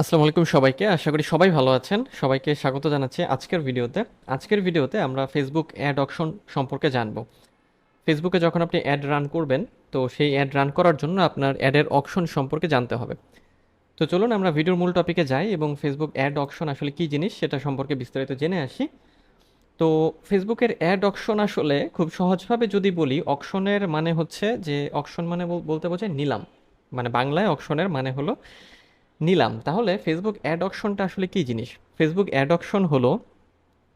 আসসালামু আলাইকুম সবাইকে, আশা করি সবাই ভালো আছেন। সবাইকে স্বাগত জানাচ্ছি আজকের ভিডিওতে। আজকের ভিডিওতে আমরা ফেসবুক অ্যাড অপশন সম্পর্কে জানব। ফেসবুকে যখন আপনি অ্যাড রান করবেন, তো সেই অ্যাড রান করার জন্য আপনার অ্যাডের অপশন সম্পর্কে জানতে হবে। তো চলুন আমরা ভিডিওর মূল টপিকে যাই এবং ফেসবুক অ্যাড অপশন আসলে কী জিনিস সেটা সম্পর্কে বিস্তারিত জেনে আসি। তো ফেসবুকের অ্যাড অপশন আসলে খুব সহজভাবে যদি বলি অপশনের মানে হচ্ছে যে অকশন মানে বলতে বোঝায় নিলাম। মানে বাংলায় অপশনের মানে হলো নিলাম। তাহলে ফেসবুক অ্যাড অপশনটা আসলে কী জিনিস? ফেসবুক অ্যাড অপশন হলো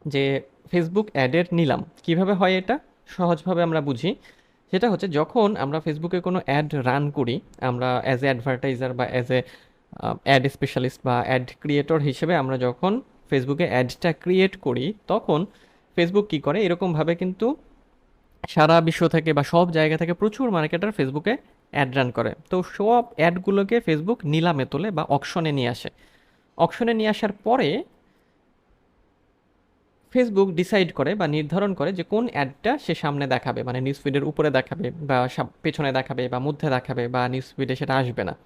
যে ফেসবুক অ্যাডের নিলাম। কীভাবে হয় এটা? সহজভাবে আমরা বুঝি। সেটা হচ্ছে যখন আমরা ফেসবুকে কোনো অ্যাড রান করি, আমরা অ্যাজ এ অ্যাডভার্টাইজার বা অ্যাজ এ অ্যাড স্পেশালিস্ট বা অ্যাড ক্রিয়েটর হিসেবে আমরা যখন ফেসবুকে অ্যাডটা ক্রিয়েট করি, তখন ফেসবুক কী করে? এরকমভাবে কিন্তু সারা বিশ্ব থেকে বা সব জায়গা থেকে প্রচুর মার্কেটার ফেসবুকে অ্যাড রান করে। তো সব অ্যাডগুলোকে ফেসবুক নিলামে তোলে বা অকশনে নিয়ে আসে। অকশনে নিয়ে আসার পরে ফেসবুক ডিসাইড করে বা নির্ধারণ করে যে কোন অ্যাডটা সে সামনে দেখাবে। মানে নিউজ ফিডের উপরে দেখাবে বা পেছনে দেখাবে বা মধ্যে দেখাবে বা নিউজ ফিডে সেটা আসবে না।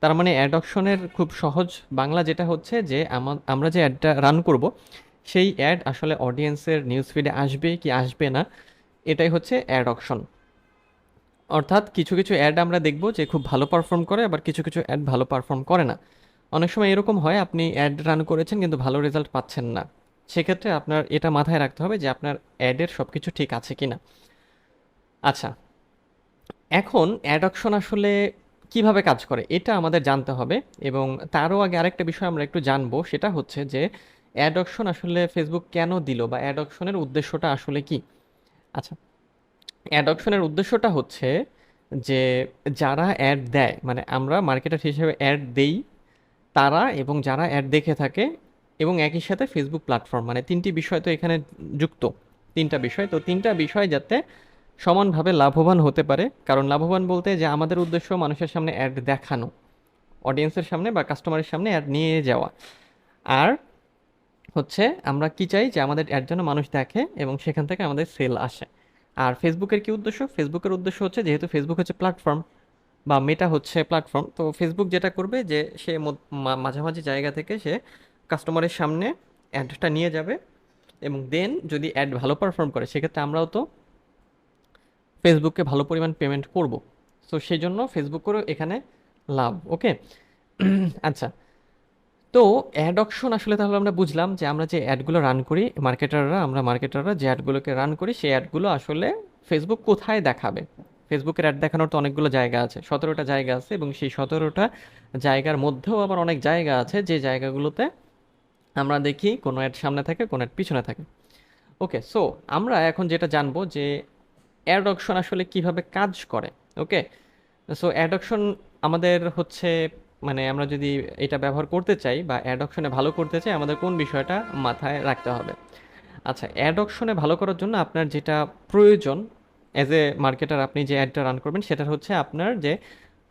তার মানে অ্যাড অকশনের খুব সহজ বাংলা যেটা হচ্ছে যে আমা- আমরা যে অ্যাডটা রান করব, সেই অ্যাড আসলে অডিয়েন্সের নিউজ ফিডে আসবে কি আসবে না এটাই হচ্ছে অ্যাড অকশন অর্থাৎ কিছু কিছু অ্যাড আমরা দেখব যে খুব ভালো পারফর্ম করে, আবার কিছু কিছু অ্যাড ভালো পারফর্ম করে না। অনেক সময় এরকম হয়, আপনি অ্যাড রান করেছেন কিন্তু ভালো রেজাল্ট পাচ্ছেন না। সেক্ষেত্রে আপনার, এটা মাথায় রাখতে হবে যে আপনার অ্যাডের সব কিছু ঠিক আছে কি না আচ্ছা এখন অ্যাড অকশন আসলে কীভাবে কাজ করে, এটা আমাদের জানতে হবে। এবং তারও আগে আরেকটা বিষয় আমরা একটু জানব, সেটা হচ্ছে যে অ্যাড অকশন আসলে ফেসবুক কেন দিল বা অ্যাড অকশনের উদ্দেশ্যটা আসলে কি? আচ্ছা। অ্যাড অকশনের উদ্দেশ্যটা হচ্ছে যে যারা অ্যাড দেয় মানে আমরা মার্কেটার হিসেবে অ্যাড দেই, তারা এবং যারা অ্যাড দেখে থাকে এবং একই সাথে ফেসবুক প্ল্যাটফর্ম মানে তিনটি বিষয় তো এখানে যুক্ত, তিনটা বিষয়। তো তিনটা বিষয় যাতে সমানভাবে লাভবান হতে পারে। কারণ লাভবান বলতে যে আমাদের উদ্দেশ্য মানুষের সামনে অ্যাড দেখানো অডিয়েন্সের সামনে বা কাস্টমারের সামনে অ্যাড নিয়ে যাওয়া। আর হচ্ছে আমরা কি চাই যে আমাদের অ্যাড যেন মানুষ দেখে এবং সেখান থেকে আমাদের সেল আসে। আর ফেসবুকের কি উদ্দেশ্য? ফেসবুকের উদ্দেশ্য হচ্ছে যেহেতু ফেসবুক হচ্ছে প্ল্যাটফর্ম বা মেটা হচ্ছে প্ল্যাটফর্ম তো ফেসবুক যেটা করবে যে সে মাঝামাঝি জায়গা থেকে সে কাস্টমারের সামনে অ্যাডটা নিয়ে যাবে এবং দেন যদি অ্যাড ভালো পারফর্ম করে, সেক্ষেত্রে আমরাও তো ফেসবুককে ভালো পরিমাণ পেমেন্ট করব। সো সেই জন্য ফেসবুকেরও এখানে লাভ ওকে আচ্ছা তো অ্যাড অকশন আসলে তাহলে আমরা বুঝলাম যে আমরা যে অ্যাডগুলো রান করি মার্কেটাররা আমরা মার্কেটাররা যে অ্যাডগুলোকে রান করি, সেই অ্যাডগুলো আসলে ফেসবুক কোথায় দেখাবে? ফেসবুকের অ্যাড দেখানোর তো অনেকগুলো জায়গা আছে, সতেরোটা জায়গা আছে এবং সেই সতেরোটা জায়গার মধ্যেও আবার অনেক জায়গা আছে যে জায়গাগুলোতে আমরা দেখি কোনো অ্যাড সামনে থাকে, কোনো অ্যাড পিছনে থাকে। ওকে সো আমরা এখন যেটা জানব যে অ্যাড অকশন আসলে কীভাবে কাজ করে? ওকে সো অ্যাড অকশন আমাদের হচ্ছে মানে আমরা যদি এটা ব্যবহার করতে চাই বা অ্যাড অকশনে ভালো করতে চাই, আমাদের কোন বিষয়টা মাথায় রাখতে হবে? আচ্ছা অ্যাড অকশনে ভালো করার জন্য আপনার যেটা প্রয়োজন অ্যাজ এ মার্কেটার আপনি যে অ্যাডটা রান করবেন সেটা হচ্ছে আপনার যে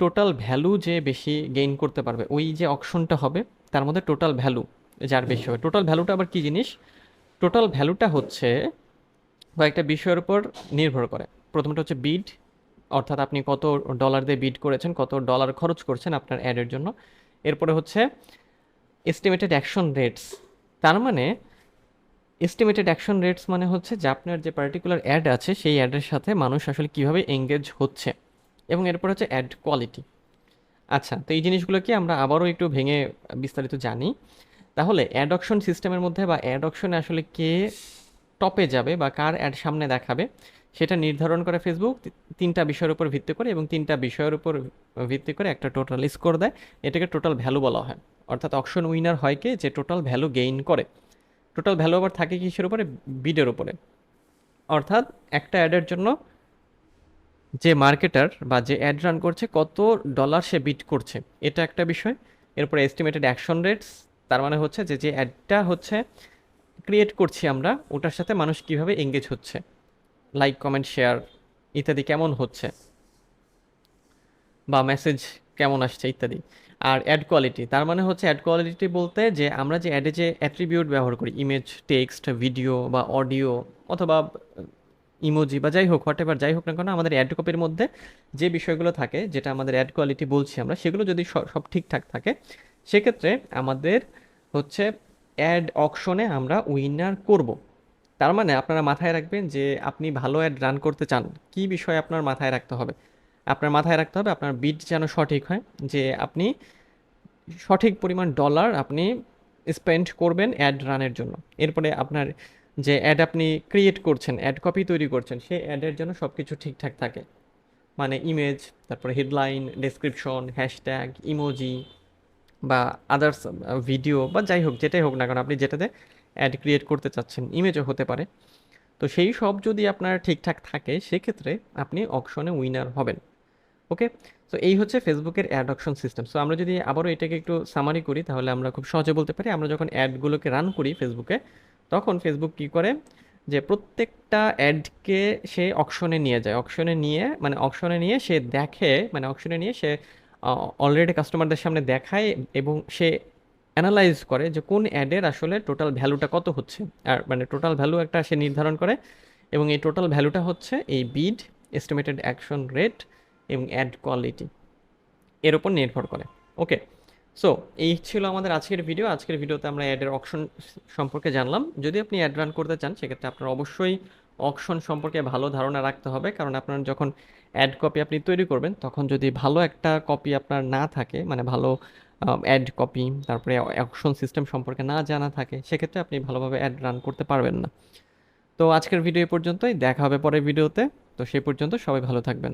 টোটাল ভ্যালু যে বেশি গেইন করতে পারবে, ওই যে অকশনটা হবে, তার মধ্যে টোটাল ভ্যালু যার বেশি হবে। টোটাল ভ্যালুটা আবার কী জিনিস? টোটাল ভ্যালুটা হচ্ছে কয়েকটা বিষয়ের উপর নির্ভর করে। প্রথমটা হচ্ছে বিড অর্থাৎ আপনি কত ডলার দিয়ে বিড করেছেন, কত ডলার খরচ করছেন আপনার অ্যাডের জন্য। এরপরে হচ্ছে এস্টিমেটেড অ্যাকশন রেটস তার মানে এস্টিমেটেড অ্যাকশন রেটস মানে হচ্ছে যে আপনার যে পার্টিকুলার অ্যাড আছে, সেই অ্যাডের সাথে মানুষ আসলে কীভাবে এঙ্গেজ হচ্ছে। এবং এরপর হচ্ছে অ্যাড কোয়ালিটি আচ্ছা তো এই জিনিসগুলোকে আমরা আবারও একটু ভেঙে বিস্তারিত জানি। তাহলে অ্যাড অকশন সিস্টেমের মধ্যে বা অ্যাড অকশনে আসলে কে টপে যাবে বা কার অ্যাড সামনে দেখাবে সেটা নির্ধারণ করে ফেসবুক তিনটা বিষয়ের উপর ভিত্তি করে এবং তিনটা বিষয়ের উপর ভিত্তি করে একটা টোটাল স্কোর দেয়। এটাকে টোটাল ভ্যালু বলা হয়। অর্থাৎ অকশন উইনার হয় কে? যে টোটাল ভ্যালু গেইন করে। টোটাল ভ্যালু আবার থাকে কিসের উপরে? বিডের উপরে। অর্থাৎ একটা অ্যাডের জন্য যে মার্কেটার বা যে অ্যাড রান করছে, কত ডলার সে বিট করছে? এটা একটা বিষয়। এরপরে এস্টিমেটেড অ্যাকশন রেটস তার মানে হচ্ছে যে যে অ্যাডটা হচ্ছে ক্রিয়েট করছি আমরা, ওটার সাথে মানুষ কীভাবে এঙ্গেজ হচ্ছে? লাইক কমেন্ট শেয়ার ইত্যাদি কেমন হচ্ছে? বা মেসেজ কেমন আসছে ইত্যাদি। আর অ্যাড কোয়ালিটি তার মানে হচ্ছে অ্যাড কোয়ালিটি বলতে যে আমরা যে অ্যাডে যে অ্যাট্রিবিউট ব্যবহার করি ইমেজ টেক্সট ভিডিও বা অডিও অথবা ইমোজি বা যাই হোক হোয়াট এভার যাই হোক না কেন, আমাদের অ্যাড কপির মধ্যে যে বিষয়গুলো থাকে, যেটা আমাদের অ্যাড কোয়ালিটি বলছি আমরা, সেগুলো যদি সব ঠিকঠাক থাকে, সেক্ষেত্রে আমাদের হচ্ছে অ্যাড অকশনে আমরা উইনার করব। তার মানে আপনারা মাথায় রাখবেন যে আপনি ভালো অ্যাড রান করতে চান, কি বিষয়ে আপনার মাথায় রাখতে হবে? আপনার মাথায় রাখতে হবে আপনার বিট যেন সঠিক হয়, যে আপনি সঠিক পরিমাণ ডলার আপনি স্পেন্ড করবেন অ্যাড রানের জন্য। এরপরে আপনার যে অ্যাড আপনি ক্রিয়েট করছেন অ্যাড কপি তৈরি করছেন, সেই অ্যাডের জন্য সব কিছু ঠিকঠাক থাকে। মানে ইমেজ তারপরে হেডলাইন ডেসক্রিপশন হ্যাশট্যাগ ইমোজি বা আদার্স ভিডিও বা যাই হোক, যেটাই হোক না কারণ আপনি যেটাতে অ্যাড ক্রিয়েট করতে চাচ্ছেন ইমেজও হতে পারে। তো সেই সব যদি আপনার ঠিকঠাক থাকে, সেক্ষেত্রে আপনি অকশনে উইনার হবেন। ওকে তো এই হচ্ছে ফেসবুকের অ্যাড অকশন সিস্টেম সো আমরা যদি আবারও এটাকে একটু সামারি করি, তাহলে আমরা খুব সহজে বলতে পারি, আমরা যখন অ্যাডগুলোকে রান করি ফেসবুকে তখন ফেসবুক কী করে? যে প্রত্যেকটা অ্যাডকে সে অকশনে নিয়ে যায়। অকশনে নিয়ে মানে অকশনে নিয়ে সে দেখে মানে অকশনে নিয়ে সে অলরেডি কাস্টমারদের সামনে দেখায় এবং সে অ্যানালাইজ করে যে কোন অ্যাডের আসলে টোটাল ভ্যালুটা কত হচ্ছে। আর মানে টোটাল ভ্যালু একটা সে নির্ধারণ করে এবং এই টোটাল ভ্যালুটা হচ্ছে এই বিড এস্টিমেটেড অ্যাকশন রেট এবং অ্যাড কোয়ালিটি এর উপর নির্ভর করে। ওকে সো এই ছিল আমাদের আজকের ভিডিও আজকের ভিডিওতে আমরা অ্যাডের অপশন সম্পর্কে জানলাম। যদি আপনি অ্যাড রান করতে চান, সেক্ষেত্রে আপনার অবশ্যই অপশন সম্পর্কে ভালো ধারণা রাখতে হবে। কারণ আপনার যখন অ্যাড কপি আপনি তৈরি করবেন, তখন যদি ভালো একটা কপি আপনার না থাকে মানে ভালো অ্যাড কপি তারপরে অ্যাকশন সিস্টেম সম্পর্কে না জানা থাকে, সেক্ষেত্রে আপনি ভালোভাবে অ্যাড রান করতে পারবেন না। তো আজকের ভিডিও পর্যন্তই, দেখা হবে পরের ভিডিওতে তো সেই পর্যন্ত সবাই ভালো থাকবেন।